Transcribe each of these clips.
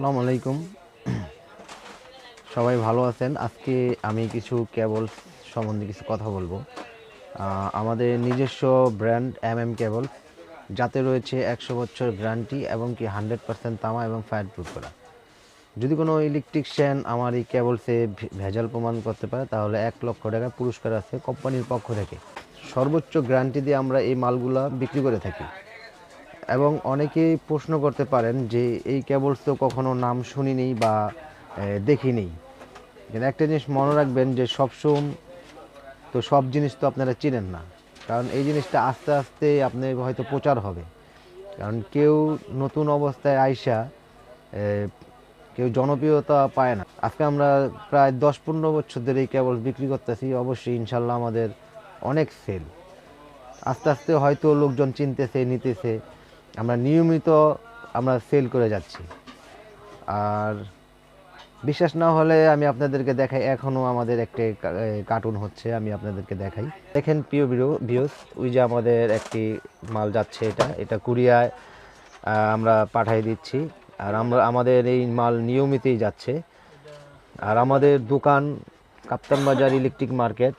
আসসালামু আলাইকুম। সবাই ভালো আছেন? আজকে আমি কিছু কেবল সম্বন্ধে কিছু কথা বলব। আমাদের নিজস্ব ব্র্যান্ড এম এম কেবল, যাতে রয়েছে একশো বছর গ্যারান্টি এবং কি হান্ড্রেড পার্সেন্ট তামা এবং ফায়ার প্রুফ করা। যদি কোনো ইলেকট্রিশিয়ান আমার এই কেবলসে ভেজাল প্রমাণ করতে পারে, তাহলে এক লক্ষ টাকা পুরস্কার আছে কোম্পানির পক্ষ থেকে। সর্বোচ্চ গ্যারান্টি দিয়ে আমরা এই মালগুলা বিক্রি করে থাকি। এবং অনেকেই প্রশ্ন করতে পারেন যে এই কেবলস তো কখনো নাম শুনিনি বা দেখিনি। একটা জিনিস মনে রাখবেন যে সবসময় তো সব জিনিস তো আপনারা চিনেন না। কারণ এই জিনিসটা আস্তে আস্তে আপনি হয়তো প্রচার হবে। কারণ কেউ নতুন অবস্থায় আইসা কেউ জনপ্রিয়তা পায় না। আজকে আমরা প্রায় দশ পনেরো বছর ধরে এই কেবল বিক্রি করতেছি। অবশ্যই ইনশাল্লাহ আমাদের অনেক সেল। আস্তে আস্তে হয়তো লোকজন চিনতেছে, নিতেছে। আমরা নিয়মিত আমরা সেল করে যাচ্ছি। আর বিশ্বাস না হলে আমি আপনাদেরকে দেখাই এখনও আমাদের একটি কার্টুন হচ্ছে, আমি আপনাদেরকে দেখাই। দেখেন প্রিয় বিয়স ওই যে আমাদের একটি মাল যাচ্ছে এটা এটা কুরিয়ায় আমরা পাঠিয়ে দিচ্ছি। আর আমরা, আমাদের এই মাল নিয়মিতই যাচ্ছে। আর আমাদের দোকান কাপ্তান বাজার ইলেকট্রিক মার্কেট,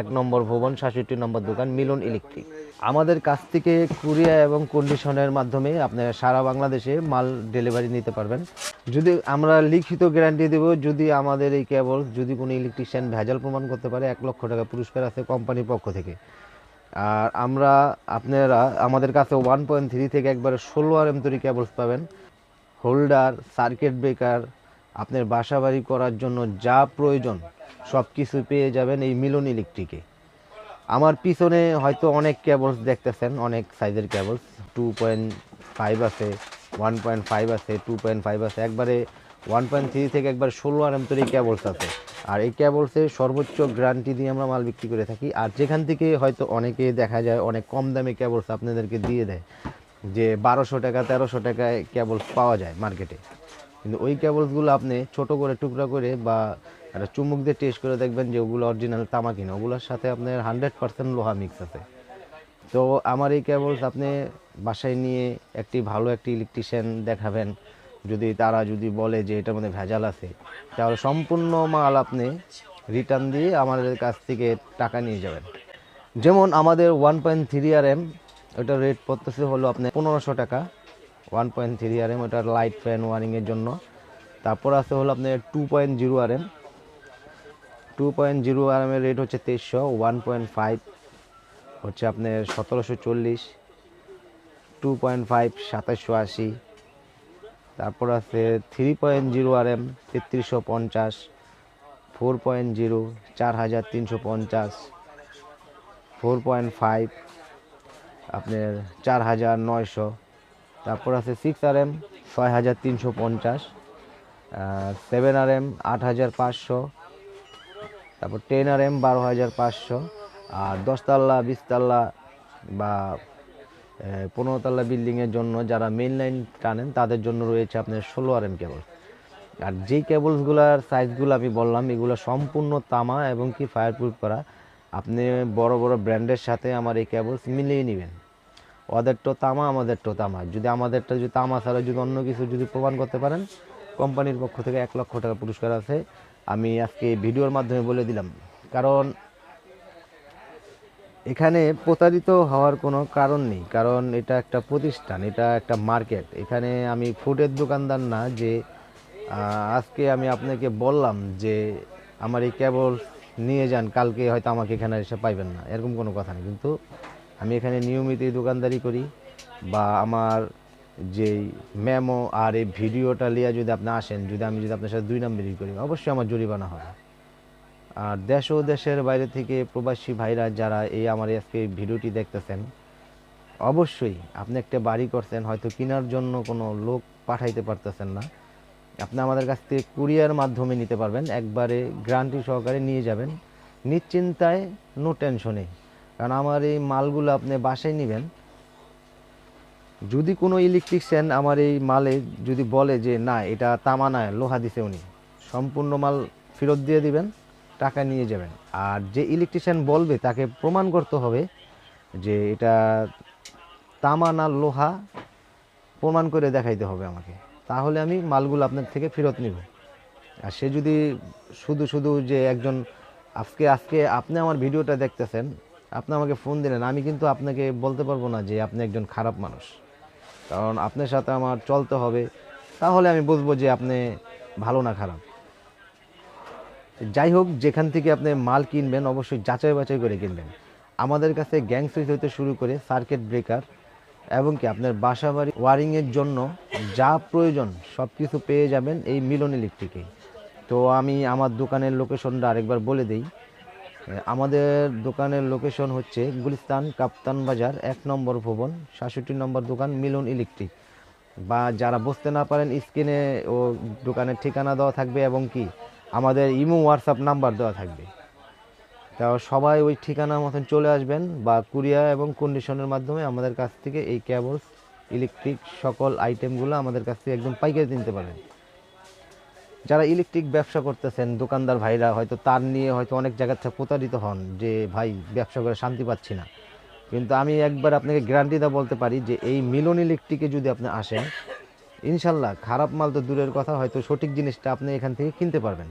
এক নম্বর ভবন, সাতষট্টি নম্বর দোকান, মিলন ইলেকট্রিক। আমাদের কাছ থেকে কুরিয়া এবং কন্ডিশনের মাধ্যমে আপনারা সারা বাংলাদেশে মাল ডেলিভারি নিতে পারবেন। যদি আমরা লিখিত গ্যারান্টি দেব, যদি আমাদের এই কেবল যদি কোনো ইলেকট্রিশিয়ান ভেজাল প্রমাণ করতে পারে, এক লক্ষ টাকা পুরস্কার আছে কোম্পানির পক্ষ থেকে। আর আমরা আপনারা, আমাদের কাছে ওয়ান পয়েন্ট থ্রি থেকে একবারে ষোলো আর এম তৈরি কেবলস পাবেন। হোল্ডার সার্কিট ব্রেকার আপনার বাসা বাড়ি করার জন্য যা প্রয়োজন সব কিছু পেয়ে যাবেন এই মিলন ইলেকট্রিকে আমার পিছনে হয়তো অনেক কেবলস দেখতেছেন, অনেক সাইজের কেবলস টু পয়েন্ট ফাইভ আছে ওয়ান পয়েন্ট ফাইভ আছে টু পয়েন্ট ফাইভ আছে। একবারে ওয়ান পয়েন্ট থ্রি থেকে একবার ষোলো আর এম তৈরি কেবলস আছে। আর এই কেবলসের সর্বোচ্চ গ্যারান্টি দিয়ে আমরা মাল বিক্রি করে থাকি। আর যেখান থেকে হয়তো অনেকে দেখা যায় অনেক কম দামে কেবলস আপনাদেরকে দিয়ে দেয়, যে বারোশো টাকা, তেরোশো টাকায় কেবলস পাওয়া যায় মার্কেটে কিন্তু ওই কেবলসগুলো আপনি ছোট করে টুকরা করে বা একটা চুমুক দিয়ে টেস্ট করে দেখবেন যে ওগুলো অরিজিনাল তামা কিনা। ওগুলোর সাথে আপনার হান্ড্রেড পার্সেন্ট লোহা মিক্স আছে। তো আমার এই কেবলস আপনি বাসায় নিয়ে একটি ভালো একটি ইলেকট্রিশিয়ান দেখাবেন। যদি তারা যদি বলে যে এটার মধ্যে ভেজাল আছে, তাহলে সম্পূর্ণ মাল আপনি রিটার্ন দিয়ে আমাদের কাছ থেকে টাকা নিয়ে যাবেন। যেমন আমাদের one point three R M ওটার রেট পড়তেছে হলো আপনার পনেরোশো টাকা। One point three R M ওটা লাইট ফ্যান ওয়ারিংয়ের জন্য। তারপর আছে হলো আপনার two point zero R M two point zero R এমের rate হচ্ছে তেইশশো ওয়ান পয়েন্ট ফাইভ হচ্ছে আপনার সতেরোশো চল্লিশ টু পয়েন্ট ফাইভ সাতাশশো আশি। তারপর আছে three point zero R M তেত্রিশশো পঞ্চাশ ফোর পয়েন্ট জিরো চার হাজার তিনশো পঞ্চাশ ফোর পয়েন্ট ফাইভ আপনার চার হাজার নয়শো। তারপর আছে সিক্স আর এম ছয় হাজার তিনশো পঞ্চাশ সেভেন আর এম আট হাজার পাঁচশো, তারপর টেন আর এম বারো হাজার পাঁচশো, আর দশতলা, বিশতলা বা পনেরো তলা বিল্ডিংয়ের জন্য যারা মেন লাইন টানেন, তাদের জন্য রয়েছে আপনার ষোলো আর এম কেবল আর যেই কেবলসগুলোর সাইজগুলো আমি বললাম, এগুলো সম্পূর্ণ তামা এবং কি ফায়ার প্রুফ করা। আপনি বড় বড় ব্র্যান্ডের সাথে আমার এই কেবলস মিলিয়ে নেবেন। ওদের তো তামা আমাদের তো তামা। যদি আমাদেরটা যদি তামা ছাড়া যদি অন্য কিছু যদি প্রমাণ করতে পারেন, কোম্পানির পক্ষ থেকে এক লক্ষ টাকা পুরস্কার আছে। আমি আজকে ভিডিওর মাধ্যমে বলে দিলাম। কারণ এখানে প্রতারিত হওয়ার কোনো কারণ নেই। কারণ এটা একটা প্রতিষ্ঠান, এটা একটা মার্কেট। এখানে আমি ফুডের দোকানদার না যে আজকে আমি আপনাকে বললাম যে, আমার এই কেবল নিয়ে যান, কালকে হয়তো আমাকে এখানে এসে পাইবেন না। এরকম কোনো কথা নেই। কিন্তু আমি এখানে নিয়মিত দোকানদারি করি বা আমার যেই মেমো আর এই ভিডিওটা নিয়ে যদি আপনি আসেন, যদি আমি যদি আপনার সাথে দুই নাম্বারই করি, অবশ্যই আমার জরিমানা হয়। আর দেশ ও দেশের বাইরে থেকে প্রবাসী ভাইরা যারা এই আমার আজকে ভিডিওটি দেখতেছেন, অবশ্যই আপনি একটা বাড়ি করছেন, হয়তো কেনার জন্য কোনো লোক পাঠাইতে পারতেছেন না। আপনি আমাদের কাছ থেকে কুরিয়ার মাধ্যমে নিতে পারবেন, একবারে গ্রান্টি সহকারে নিয়ে যাবেন। নিশ্চিন্তায় নো টেনশনে কারণ আমার এই মালগুলো আপনি বাসায় নেবেন। যদি কোনো ইলেকট্রিশিয়ান আমার এই মালে যদি বলে যে, না, এটা তামা না লোহা দিছে উনি। সম্পূর্ণ মাল ফেরত দিয়ে দিবেন, টাকা নিয়ে যাবেন। আর যে ইলেকট্রিশিয়ান বলবে, তাকে প্রমাণ করতে হবে যে, এটা তামা না লোহা, প্রমাণ করে দেখাইতে হবে আমাকে। তাহলে আমি মালগুলো আপনার থেকে ফেরত নিব। আর সে যদি শুধু শুধু যে একজন, আজকে আজকে আপনি আমার ভিডিওটা দেখতেছেন আপনি আমাকে ফোন দিলেন, আমি কিন্তু আপনাকে বলতে পারব না যে আপনি একজন খারাপ মানুষ। কারণ আপনার সাথে আমার চলতে হবে, তাহলে আমি বুঝব যে আপনি ভালো না খারাপ। যাই হোক, যেখান থেকে আপনি মাল কিনবেন, অবশ্যই যাচাই বাছাই করে কিনবেন। আমাদের কাছে গ্যাং সুইচ হতে শুরু করে সার্কিট ব্রেকার এবং কি আপনার বাসা বাড়ি ওয়ারিংয়ের জন্য যা প্রয়োজন সব কিছু পেয়ে যাবেন এই মিলন ইলেকট্রিকে। তো আমি আমার দোকানের লোকেশনটা আরেকবার বলে দিই। আমাদের দোকানের লোকেশন হচ্ছে গুলিস্তান কাপ্তান বাজার, এক নম্বর ভবন, সাতষট্টি নম্বর দোকান, মিলন ইলেকট্রিক। বা যারা বুঝতে না পারেন, স্ক্রিনে ও দোকানের ঠিকানা দেওয়া থাকবে এবং কি, আমাদের ইমো হোয়াটসঅ্যাপ নাম্বার দেওয়া থাকবে। তা সবাই ওই ঠিকানা মতন চলে আসবেন বা কুরিয়ার এবং কন্ডিশনের মাধ্যমে আমাদের কাছ থেকে এই কেবলস ইলেকট্রিক সকল আইটেমগুলো আমাদের কাছ থেকে একদম পাইকারি কিনতে পারেন যারা ইলেকট্রিক ব্যবসা করতেছেন, দোকানদার ভাইরা হয়তো তার নিয়ে হয়তো অনেক জায়গা থেকে প্রতারিত হন যে, ভাই, ব্যবসা করে শান্তি পাচ্ছি না। কিন্তু আমি একবার আপনাকে গ্যারান্টি দা বলতে পারি যে, এই মিলন ইলেকট্রিকে যদি আপনি আসেন, ইনশাল্লাহ খারাপ মাল তো দূরের কথা, হয়তো সঠিক জিনিসটা আপনি এখান থেকে কিনতে পারবেন।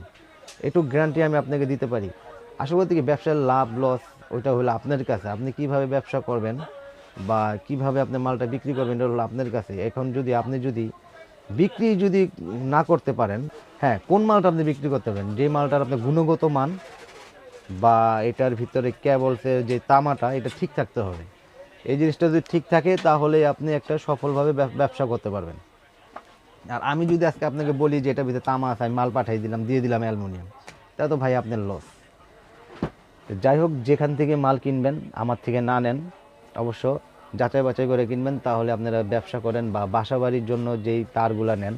একটু গ্যারান্টি আমি আপনাকে দিতে পারি। আসলে বলতে কি ব্যবসার লাভ লস ওইটা হলো আপনার কাছে। আপনি কীভাবে ব্যবসা করবেন বা কীভাবে আপনি মালটা বিক্রি করবেন, এটা হলো আপনার কাছে। এখন যদি, আপনি যদি বিক্রি যদি না করতে পারেন হ্যাঁ কোন মালটা আপনি বিক্রি করতে পারেন? যে মালটার আপনার গুণগত মান বা এটার ভিতরে কেবলসের যে তামাটা, এটা ঠিক থাকতে হবে। এই জিনিসটা যদি ঠিক থাকে, তাহলে আপনি একটা সফলভাবে ব্যবসা করতে পারবেন। আর আমি যদি আজকে আপনাকে বলি যে এটার ভিতরে তামা আছে, আমি মাল পাঠাই দিলাম, দিয়ে দিলাম অ্যালুমিনিয়াম, তা তো ভাই আপনার লস। যাই হোক, যেখান থেকে মাল কিনবেন, আমার থেকে না নেন, অবশ্য যাচাই বাছাই করে কিনবেন, তাহলে আপনারা ব্যবসা করেন বা বাসা বাড়ির জন্য যেই তারগুলো নেন,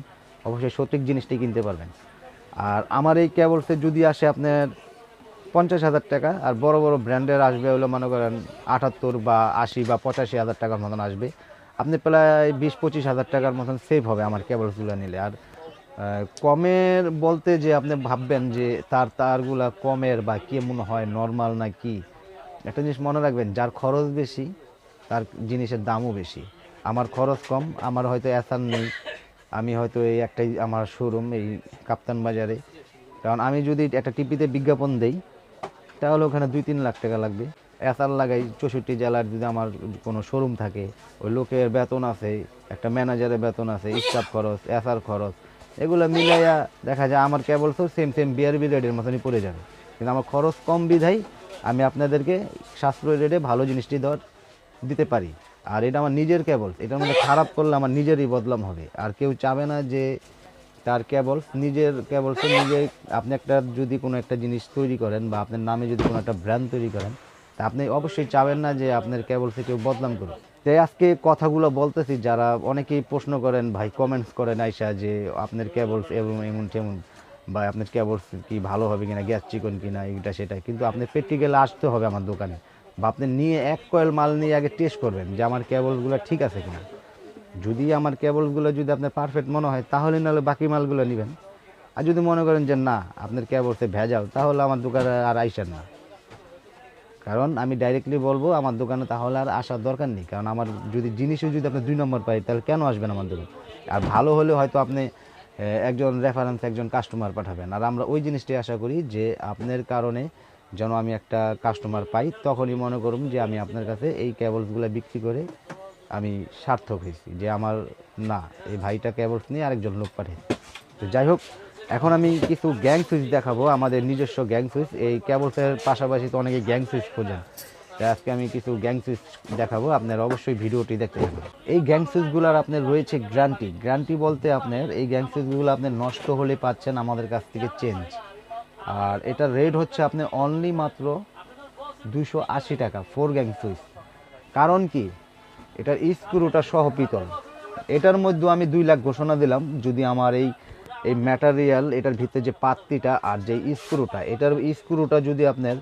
অবশ্যই সঠিক জিনিসটি কিনতে পারবেন। আর আমার এই কেবলসে যদি আসে আপনার পঞ্চাশ হাজার টাকা, আর বড় বড় ব্র্যান্ডের আসবে হলো মনে করেন আটাত্তর বা আশি বা পঁচাশি হাজার টাকার মতন আসবে। আপনি প্রায় বিশ পঁচিশ হাজার টাকার মতন সেভ হবে আমার কেবলসগুলো নিলে। আর কমের বলতে যে আপনি ভাববেন যে তার তারগুলা কমের বা কেমন হয় নর্মাল না কি, একটা জিনিস মনে রাখবেন, যার খরচ বেশি তার জিনিসের দামও বেশি। আমার খরচ কম, আমার হয়তো অ্যাসার নেই। আমি হয়তো এই একটাই আমার শোরুম এই কাপ্তান বাজারে। কারণ আমি যদি একটা টিপিতে বিজ্ঞাপন দেই, তাহলে ওখানে দুই তিন লাখ টাকা লাগবে। এসআর লাগাই চৌষট্টি জেলার যদি আমার কোনো শোরুম থাকে, ওই লোকের বেতন আছে, একটা ম্যানেজারের বেতন আছে স্টাফ খরচ এসআর খরচ, এগুলো মিলাইয়া দেখা যায় আমার কেবল তো সেম সেম বিআরবি রেডের মতনই পড়ে যাবে। কিন্তু আমার খরচ কম বিধাই আমি আপনাদেরকে সাশ্রয় রেটে ভালো জিনিসটি দেওয়ার দিতে পারি। আর এটা আমার নিজের কেবল এটার মধ্যে খারাপ করলে আমার নিজেরই বদলাম হবে। আর কেউ চাবে না যে তার কেবল নিজের কেবল নিজে, আপনি একটা যদি কোনো একটা জিনিস তৈরি করেন বা আপনার নামে যদি কোনো একটা ব্র্যান্ড তৈরি করেন, তা আপনি অবশ্যই চাবেন না যে আপনার কেবলসে কেউ বদনাম করুক। তাই আজকে কথাগুলো বলতেছি, যারা অনেকেই প্রশ্ন করেন, ভাই কমেন্টস করেন আইসা যে আপনার কেবলস এবং এমন, তেমন, বা আপনার কেবলস কি ভালো হবে কিনা, গ্যাস চিকন কিনা এটা সেটা। কিন্তু আপনি প্র্যাকটিক্যালে আসতে হবে আমার দোকানে। বা আপনি নিয়ে এক কয়েল মাল নিয়ে আগে টেস্ট করবেন যে আমার কেবলসগুলো ঠিক আছে কিনা। যদি আমার কেবলসগুলো যদি আপনার পারফেক্ট মনে হয়, তাহলে নাহলে বাকি মালগুলো নেবেন। আর যদি মনে করেন যে, না, আপনার কেবলসে ভেজাল, তাহলে আমার দোকানে আর আইসেন না। কারণ আমি ডাইরেক্টলি বলব, আমার দোকানে তাহলে আর আসার দরকার নেই। কারণ আমার যদি জিনিসও যদি আপনি দুই নম্বর পাই, তাহলে কেন আসবেন আমার দোকানে? আর ভালো হলে হয়তো আপনি একজন রেফারেন্স একজন কাস্টমার পাঠাবেন। আর আমরা ওই জিনিসটাই আশা করি যে, আপনার কারণে যেন আমি একটা কাস্টমার পাই, তখনই মনে করুন যে আমি আপনার কাছে এই ক্যাবলসগুলো বিক্রি করে আমি সার্থক হয়েছি যে আমার, না, এই ভাইটা ক্যাবলস নিয়ে আরেকজন লোক পাঠিয়েছে তো যাই হোক, এখন আমি কিছু গ্যাং সুইচ দেখাবো, আমাদের নিজস্ব গ্যাং সুইচ এই ক্যাবলসের পাশাপাশি তো অনেকে গ্যাং সুইচ খোঁজেন। তাই আজকে আমি কিছু গ্যাং সুইচ দেখাবো, আপনার অবশ্যই ভিডিওটি দেখতে থাকুন। এই গ্যাং সুইচগুলোর আপনার রয়েছে গ্যারান্টি গ্যারান্টি বলতে আপনার এই গ্যাং সুইচগুলো আপনি নষ্ট হলে পাচ্ছেন আমাদের কাছ থেকে চেঞ্জ আর এটার রেট হচ্ছে আপনি অনলি মাত্র দুশো আশি টাকা ফোর গ্যাং সুইচ কারণ কি? এটার স্ক্রুটা সহ পিতল। এটার মধ্যে আমি দুই লাখ ঘোষণা দিলাম, যদি আমার এই এই ম্যাটারিয়াল এটার ভিতরে যে পাত্তিটা আর যে স্ক্রুটা এটার স্ক্রুটা যদি আপনার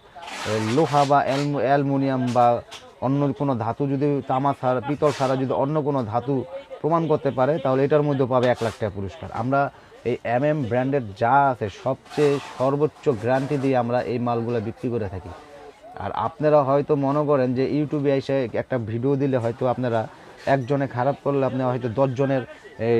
লোহা বা অ্যালমু- অ্যালুমিনিয়াম বা অন্য কোনো ধাতু যদি তামা ছাড়া, পিতল ছাড়া যদি অন্য কোনো ধাতু প্রমাণ করতে পারে, তাহলে এটার মধ্যেও পাবে এক লাখ টাকা পুরস্কার। আমরা এই এম এম ব্র্যান্ডের যা আছে সবচেয়ে সর্বোচ্চ গ্যারান্টি দিয়ে আমরা এই মালগুলো বিক্রি করে থাকি। আর আপনারা হয়তো মনে করেন যে ইউটিউবে এসে একটা ভিডিও দিলে হয়তো আপনারা একজনে খারাপ করলে আপনি হয়তো দশজনের এই,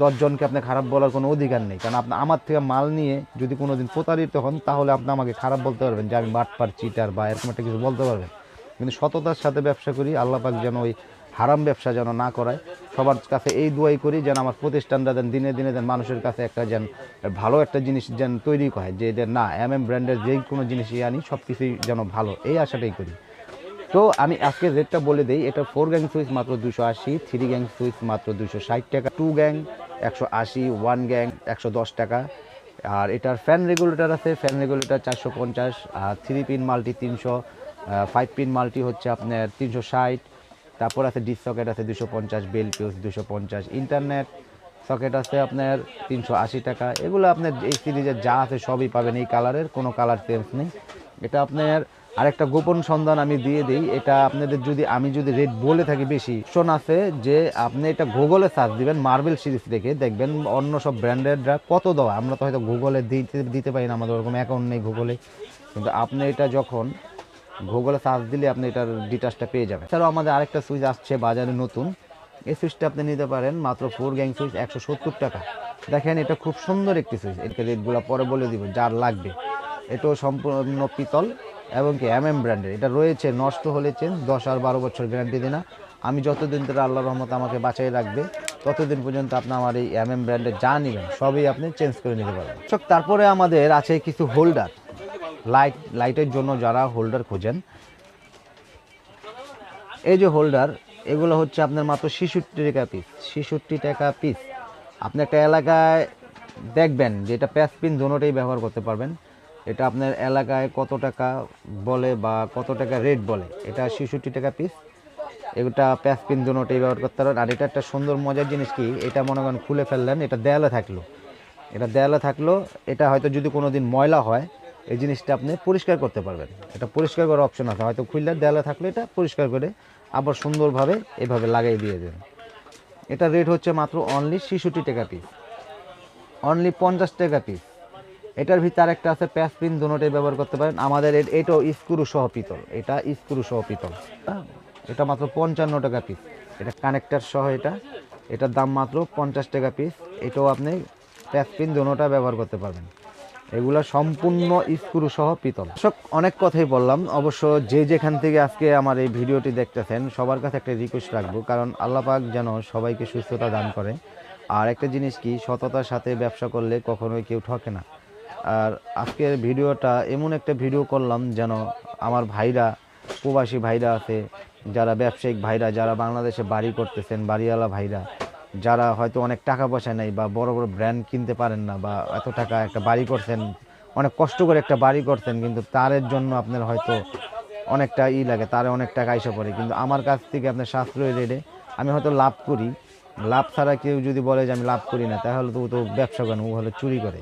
দশজনকে আপনি খারাপ বলার কোনো অধিকার নেই। কারণ আপনি আমার থেকে মাল নিয়ে যদি কোনো দিন প্রতারিত হন তাহলে আপনি আমাকে খারাপ বলতে পারবেন যে আমি বাটপার চিটার বা এরকম একটা কিছু বলতে পারবেন। কিন্তু সততার সাথে ব্যবসা করি আল্লাহ পাক যেন ওই হারাম ব্যবসা যেন না করায়। সবার কাছে এই দোয়াই করি যেন আমার প্রতিষ্ঠানটা যেন দিনে দিনে যেন মানুষের কাছে একটা যেন ভালো একটা জিনিস যেন তৈরি হয়, যে যে না এম এম ব্র্যান্ডের যেই কোনো জিনিসই আনি সব কিছুই যেন ভালো, এই আশাটাই করি। তো আমি আজকে রেটটা বলে দিই, এটা ফোর গ্যাং সুইচ মাত্র দুশো আশি থ্রি গ্যাং সুইচ মাত্র দুশো ষাট টাকা টু গ্যাং একশো আশি ওয়ান গ্যাং একশো দশ টাকা। আর এটার ফ্যান রেগুলেটর আছে ফ্যান রেগুলেটর চারশো পঞ্চাশ, আর থ্রি পিন মাল্টি তিনশো ফাইভ পিন মাল্টি হচ্ছে আপনার তিনশো ষাট তারপর আছে ডিস সকেট আছে দুশো পঞ্চাশ, বেল পিউস দুশো পঞ্চাশ, ইন্টারনেট সকেট আছে আপনার তিনশো আশি টাকা। এগুলো আপনার এই সিরিজের যা আছে সবই পাবেন, এই কালারের কোনো কালার চেঞ্জ নেই। এটা আপনার আরেকটা গোপন সন্ধান আমি দিয়ে দিই, এটা আপনাদের যদি, আমি যদি রেট বলে থাকি বেশি শোন আছে যে আপনি এটা গুগলে সার্চ দিবেন, মার্বেল সিরিজ দেখে দেখবেন অন্য সব ব্র্যান্ডেডরা কত দেওয়া। আমরা তো হয়তো গুগলে দিতে দিতে পারি না, আমাদের ওরকম অ্যাকাউন্ট নেই গুগলে। কিন্তু আপনি এটা যখন গুগলে সার্চ দিলে আপনি এটার ডিটেলসটা পেয়ে যাবেন। এছাড়াও আমাদের আরেকটা সুইচ আসছে বাজারে নতুন। এই সুইচটা আপনি নিতে পারেন মাত্র ফোর গ্যাং সুইচ, একশো সত্তর টাকা। দেখেন এটা খুব সুন্দর একটি সুইচ। এর রেটগুলো পরে বলে দিব, যার লাগবে। এটাও সম্পূর্ণ পিতল এবং কি এম এম ব্র্যান্ডের এটা রয়েছে, নষ্ট হলে চেঞ্জ দশ আর বারো বছর গ্যারান্টি দিনা। আমি যতদিন ধরে আল্লাহ রহমত আমাকে বাঁচাই রাখবে, ততদিন পর্যন্ত আপনি আমার এই এম এম ব্র্যান্ডের যা নেবেন, সবই আপনি চেঞ্জ করে নিতে পারবেন। তারপরে আমাদের আছে কিছু হোল্ডার লাইট লাইটের জন্য যারা হোল্ডার খোঁজেন, এই যে হোল্ডার এগুলো হচ্ছে আপনার মাত্র ছেষট্টি টাকা পিস ছেষট্টি টাকা পিস আপনি একটা এলাকায় দেখবেন যে এটা প্যাস পিন দোনোটাই ব্যবহার করতে পারবেন। এটা আপনার এলাকায় কত টাকা বলে বা কত টাকা রেট বলে, এটা ছেষট্টি টাকা পিস এটা প্যাস পিন দোনোটাই ব্যবহার করতে পারবেন। আর এটা একটা সুন্দর মজার জিনিস কি, এটা মনে করেন খুলে ফেললেন, এটা দেয়ালে থাকল। এটা দেয়ালে থাকল, এটা হয়তো যদি কোনো দিন ময়লা হয় এই জিনিসটা আপনি পরিষ্কার করতে পারবেন। এটা পরিষ্কার করার অপশন আছে। হয়তো খুললে দেয়ালে থাকলে এটা পরিষ্কার করে আবার সুন্দরভাবে এভাবে লাগাই দিয়ে দেবেন। এটা রেট হচ্ছে মাত্র অনলি ছেষট্টি টাকা পিস অনলি পঞ্চাশ টাকা পিস এটার ভিতরে একটা আছে প্যাস পিন দুটোটাই ব্যবহার করতে পারেন। আমাদের এটাও স্ক্রু সহ পিতল। এটা স্ক্রু সহ পিতল। এটা মাত্র পঞ্চান্ন টাকা পিস এটা কানেক্টার সহ এটা। এটার দাম মাত্র পঞ্চাশ টাকা পিস এটাও আপনি প্যাস পিন দুটোটা ব্যবহার করতে পারবেন। এগুলো সম্পূর্ণ স্ক্রু সহ পিতল। সব অনেক কথাই বললাম। অবশ্য যে যেখান থেকে আজকে আমার এই ভিডিওটি দেখতেছেন, সবার কাছে একটা রিকোয়েস্ট রাখব, কারণ আল্লাহ পাক যেন সবাইকে সুস্থতা দান করে। আর একটা জিনিস কি, সততার সাথে ব্যবসা করলে কখনোই কেউ ঠকে না। আর আজকের ভিডিওটা এমন একটা ভিডিও করলাম যেন আমার ভাইরা, প্রবাসী ভাইরা আছে, যারা ব্যবসায়িক ভাইরা, যারা বাংলাদেশে বাড়ি করতেছেন, বাড়িওয়ালা ভাইরা যারা হয়তো অনেক টাকা পয়সা নেই বা বড় বড় ব্র্যান্ড কিনতে পারেন না বা এত টাকা একটা বাড়ি করছেন, অনেক কষ্ট করে একটা বাড়ি করছেন, কিন্তু তারের জন্য আপনার হয়তো অনেকটা ই লাগে, তারে অনেক টাকা এসে পড়ে। কিন্তু আমার কাছ থেকে আপনার সাশ্রয় রেটে আমি হয়তো লাভ করি। লাভ ছাড়া কেউ যদি বলে যে আমি লাভ করি না, তাহলে তো ও তো ব্যবসা করেন ও হলে চুরি করে।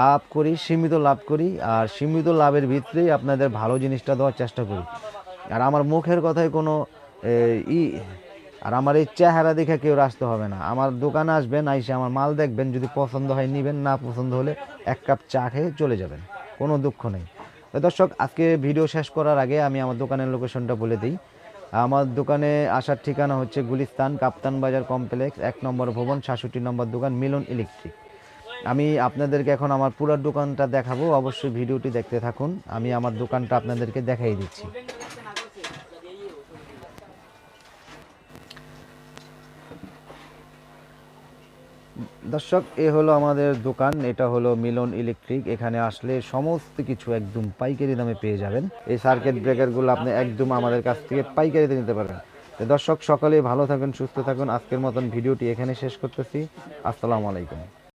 লাভ করি, সীমিত লাভ করি, আর সীমিত লাভের ভিতরেই আপনাদের ভালো জিনিসটা দেওয়ার চেষ্টা করি। আর আমার মুখের কথায় কোনো ই আর আমার এই চেহারা দেখে কেউ আসতে হবে না। আমার দোকানে আসবেন, আইসে আমার মাল দেখবেন, যদি পছন্দ হয় নিবেন, না পছন্দ হলে এক কাপ চা খেয়ে চলে যাবেন। কোনো দুঃখ নেই। দর্শক, আজকে ভিডিও শেষ করার আগে আমি আমার দোকানের লোকেশনটা বলে দিই। আমার দোকানে আসার ঠিকানা হচ্ছে গুলিস্তান কাপ্তান বাজার কমপ্লেক্স, এক নম্বর ভবন, সাতষট্টি নম্বর দোকান, মিলন ইলেকট্রিক। আমি আপনাদেরকে এখন আমার পুরো দোকানটা দেখাবো। অবশ্যই ভিডিওটি দেখতে থাকুন। আমি আমার দোকানটা আপনাদেরকে দেখাই দিচ্ছি। দর্শক, এ হলো আমাদের দোকান, এটা হলো মিলন ইলেকট্রিক। এখানে আসলে সমস্ত কিছু একদম পাইকারি দামে পেয়ে যাবেন। এই সার্কিট ব্রেকারগুলো আপনি একদম আমাদের কাছ থেকে পাইকারিতে নিতে পারবেন। দর্শক, সকলেই ভালো থাকুন, সুস্থ থাকুন। আজকের মতন ভিডিওটি এখানে শেষ করতেছি। আসসালামু আলাইকুম।